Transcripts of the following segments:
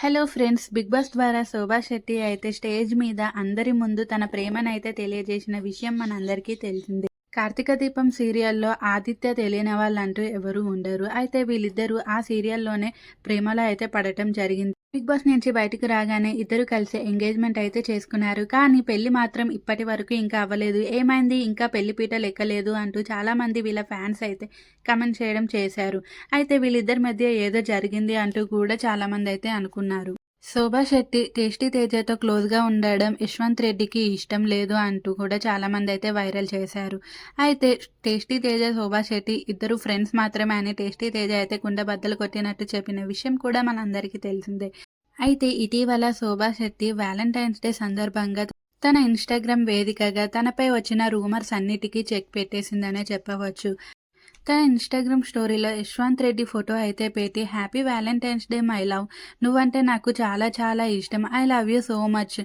Hello friends big boss ద్వారా శోభా శెట్టి అయితే stage మీద అందరి ముందు తన ప్రేమనైతే తెలియజేసిన విషయం మనందరికీ తెలిసిందే. కార్తీక దీపం సీరియల్లో ఆదిత్య తెలియని వాళ్ళంటూ ఎవరు ఉండరు. అయితే వీళ్ళిద్దరూ ఆ సీరియల్లోనే ప్రేమలో అయితే పడటం జరిగింది. బిగ్ బాస్ నుంచి బయటకు రాగానే ఇద్దరు కలిసి ఎంగేజ్మెంట్ అయితే చేసుకున్నారు. కానీ పెళ్ళి మాత్రం ఇప్పటి వరకు ఇంకా అవ్వలేదు. ఏమైంది? ఇంకా పెళ్ళి పీట లెక్కలేదు అంటూ చాలా మంది వీళ్ళ ఫ్యాన్స్ అయితే కమెంట్ చేయడం చేశారు. అయితే వీళ్ళిద్దరి మధ్య ఏదో జరిగింది అంటూ కూడా చాలా మంది అయితే అనుకున్నారు. శోభా శెట్టి టేస్టీ తేజతో క్లోజ్గా ఉండడం యశ్వంత్ రెడ్డికి ఇష్టం లేదు అంటూ కూడా చాలా మంది అయితే వైరల్ చేశారు. అయితే టేస్టీ తేజ శోభా శెట్టి ఇద్దరు ఫ్రెండ్స్ మాత్రమే అని టేస్టీ తేజ అయితే కుండ బద్దలు కొట్టినట్టు చెప్పిన విషయం కూడా మనందరికీ తెలిసిందే. అయితే ఇటీవల శోభా శెట్టి వ్యాలంటైన్స్ డే సందర్భంగా తన ఇన్స్టాగ్రామ్ వేదికగా తనపై వచ్చిన రూమర్స్ అన్నిటికీ చెక్ పెట్టేసిందనే చెప్పవచ్చు. తన ఇన్స్టాగ్రామ్ స్టోరీలో యశ్వంత్ రెడ్డి ఫోటో అయితే పెట్టి happy Valentine's day my love. నువ్వంటే నాకు చాలా చాలా ఇష్టం. I love you so much.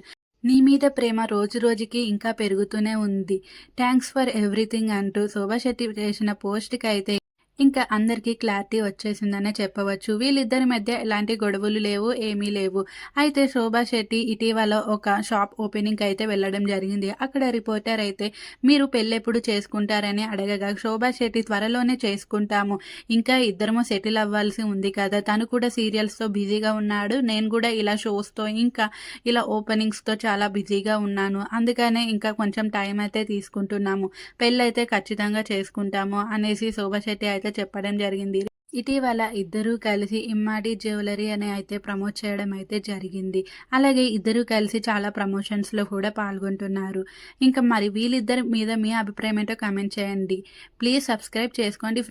నీ మీద ప్రేమ రోజు రోజుకి ఇంకా పెరుగుతూనే ఉంది. థ్యాంక్స్ ఫర్ ఎవ్రీథింగ్ అంటూ శోభా శెట్టి చేసిన పోస్ట్కి అయితే ఇంకా అందరికీ క్లారిటీ వచ్చేసిందనే చెప్పవచ్చు. వీళ్ళిద్దరి మధ్య ఎలాంటి గొడవలు లేవు ఏమీ లేవు. అయితే శోభా శెట్టి ఇటీవల ఒక షాప్ ఓపెనింగ్ అయితే వెళ్ళడం జరిగింది. అక్కడ రిపోర్టర్ అయితే మీరు పెళ్ళెప్పుడు చేసుకుంటారని అడగగా శోభా శెట్టి త్వరలోనే చేసుకుంటాము. ఇంకా ఇద్దరము సెటిల్ అవ్వాల్సి ఉంది కదా. తను కూడా సీరియల్స్తో బిజీగా ఉన్నాడు. నేను కూడా ఇలా షోస్తో ఇంకా ఇలా ఓపెనింగ్స్తో చాలా బిజీగా ఉన్నాను. అందుకనే ఇంకా కొంచెం టైం అయితే తీసుకుంటున్నాము. పెళ్ళైతే ఖచ్చితంగా చేసుకుంటాము అనేసి శోభా శెట్టి అయితే చెప్పడం జరిగింది. ఇటీవల ఇద్దరూ కలిసి ఇమ్మాడి జ్యువెలరీ అని అయితే ప్రమోట్ చేయడం అయితే జరిగింది. అలాగే ఇద్దరూ కలిసి చాలా ప్రమోషన్స్లో కూడా పాల్గొంటున్నారు. ఇంకా మరి వీళ్ళిద్దరి మీద మీ అభిప్రాయం ఏంటో కామెంట్ చేయండి. ప్లీజ్ సబ్స్క్రైబ్ చేసుకోండి